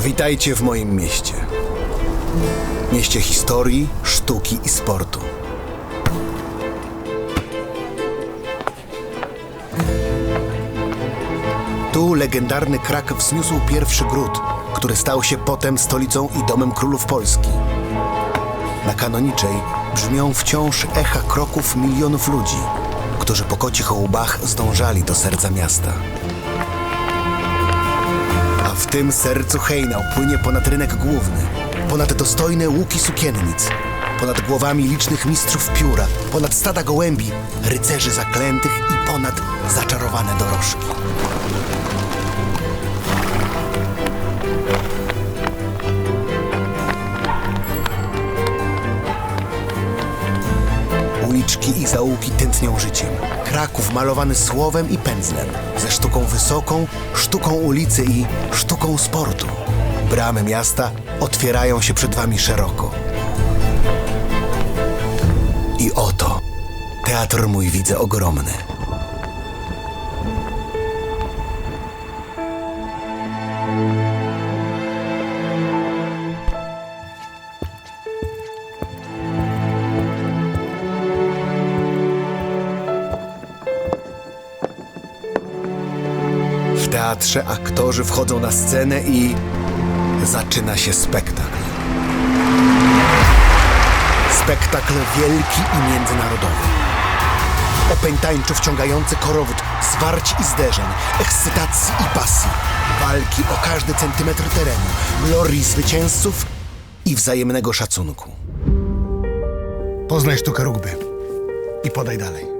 Witajcie w moim mieście. Mieście historii, sztuki i sportu. Tu legendarny Kraków zniósł pierwszy gród, który stał się potem stolicą i domem królów Polski. Na kanoniczej brzmią wciąż echa kroków milionów ludzi, którzy po kocich łbach zdążali do serca miasta. W tym sercu hejnał płynie ponad rynek główny, ponad dostojne łuki sukiennic, ponad głowami licznych mistrzów pióra, ponad stada gołębi, rycerzy zaklętych i ponad zaczarowane dorożki. Uliczki i zaułki tętnią życiem. Kraków malowany słowem i pędzlem, ze sztuką wysoką, sztuką ulicy i sztuką sportu. Bramy miasta otwierają się przed wami szeroko. I oto teatr mój widzę ogromny. Teatrze aktorzy wchodzą na scenę i zaczyna się spektakl. Spektakl wielki i międzynarodowy. Opętańczo wciągający korowód zwarć i zderzeń, ekscytacji i pasji, walki o każdy centymetr terenu, glorii zwycięzców i wzajemnego szacunku. Poznaj sztukę rugby i podaj dalej.